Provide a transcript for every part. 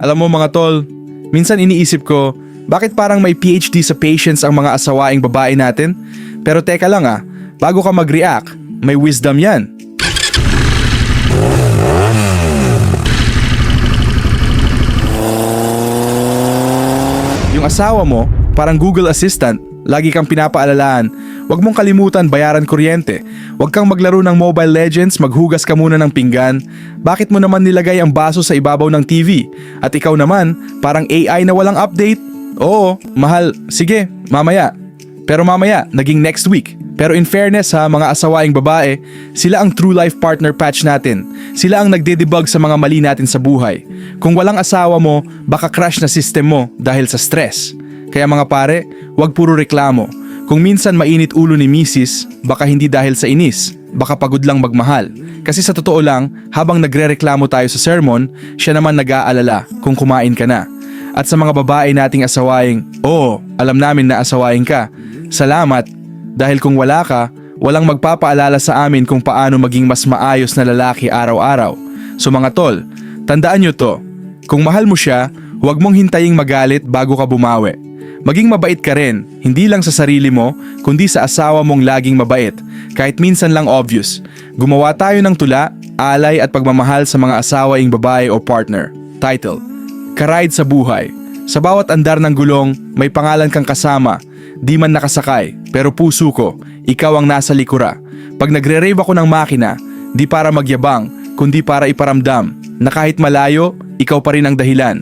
Alam mo mga tol, minsan iniisip ko, bakit parang may PhD sa patience ang mga asawaing babae natin? Pero teka lang ah, bago ka mag-react, may wisdom yan. Yung asawa mo, parang Google Assistant, lagi kang pinapaalalaan. Huwag mong kalimutan bayaran kuryente. Huwag kang maglaro ng Mobile Legends, maghugas ka muna ng pinggan. Bakit mo naman nilagay ang baso sa ibabaw ng TV? At ikaw naman, parang AI na walang update? Oo, mahal. Sige, mamaya. Pero mamaya, naging next week. Pero in fairness ha, mga asawaing babae, sila ang true life partner patch natin. Sila ang nagde-debug sa mga mali natin sa buhay. Kung walang asawa mo, baka crash na system mo dahil sa stress. Kaya mga pare, wag puro reklamo. Kung minsan mainit ulo ni misis, baka hindi dahil sa inis, baka pagod lang magmahal. Kasi sa totoo lang, habang nagrereklamo tayo sa sermon, siya naman nag-aalala kung kumain ka na. At sa mga babae nating asawaing, oo, alam namin na asawaing ka. Salamat, dahil kung wala ka, walang magpapaalala sa amin kung paano maging mas maayos na lalaki araw-araw. So mga tol, tandaan nyo to, kung mahal mo siya, huwag mong hintaying magalit bago ka bumawi. Maging mabait ka rin, hindi lang sa sarili mo, kundi sa asawa mong laging mabait, kahit minsan lang obvious. Gumawa tayo ng tula, alay at pagmamahal sa mga asawaing babae o partner. Title, Karide sa Buhay. Sa bawat andar ng gulong, may pangalan kang kasama. Di man nakasakay, pero puso ko, ikaw ang nasa likura. Pag nagre-rave ako ng makina, di para magyabang, kundi para iparamdam na kahit malayo, ikaw pa rin ang dahilan.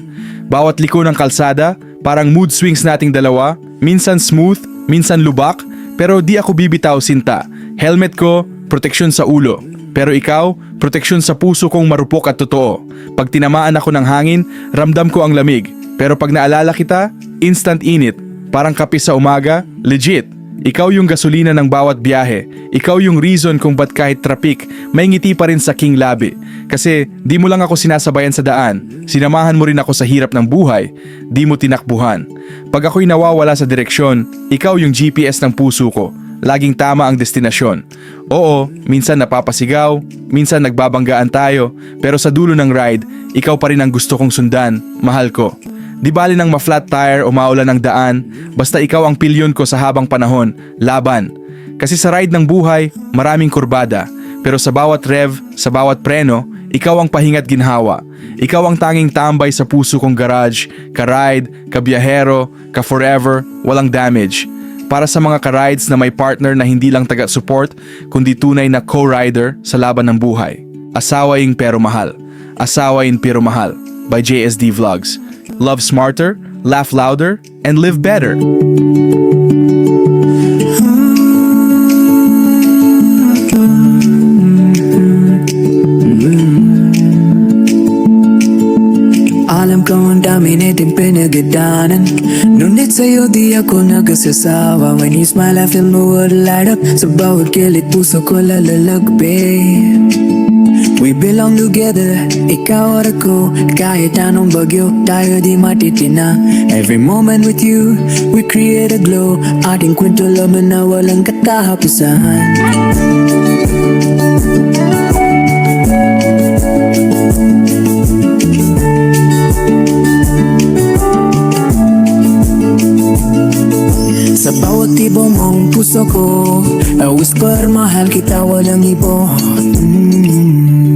Bawat liko ng kalsada, parang mood swings nating dalawa, minsan smooth, minsan lubak, pero di ako bibitaw sinta. Helmet ko, proteksyon sa ulo. Pero ikaw, proteksyon sa puso kong marupok at totoo. Pag tinamaan ako ng hangin, ramdam ko ang lamig. Pero pag naalala kita, instant init. Parang kape sa umaga, legit. Ikaw yung gasolina ng bawat biyahe. Ikaw yung reason kung ba't kahit traffic, may ngiti pa rin sa king labi. Kasi di mo lang ako sinasabayan sa daan. Sinamahan mo rin ako sa hirap ng buhay. Di mo tinakbuhan. Pag ako'y nawawala sa direksyon, ikaw yung GPS ng puso ko. Laging tama ang destinasyon. Oo, minsan napapasigaw, minsan nagbabanggaan tayo, pero sa dulo ng ride, ikaw pa rin ang gusto kong sundan, mahal ko. Di bali nang ma-flat tire o maulan ng daan, basta ikaw ang pilyon ko sa habang panahon, laban. Kasi sa ride ng buhay, maraming kurbada, pero sa bawat rev, sa bawat preno, ikaw ang pahingat ginhawa. Ikaw ang tanging tambay sa puso kong garage, ka-ride, ka-biyahero, ka-forever, walang damage. Para sa mga ka-rides na may partner na hindi lang taga-support, kundi tunay na co-rider sa laban ng buhay. Asawaing pero mahal. Asawain pero mahal by JSD Vlogs. Love smarter, laugh louder, and live better. Alam ko When you smile I feel my world light up. Sa bawat kilit puso ko lalalagbi We belong together, ikaw at ako. Kahit anong bagyo, tayo di matitina. Every moment with you, we create a glow. Ating kwento laman na walang katapusan Sa bawat tibong mong puso ko A whisper, mahal kita, walang ibo mm.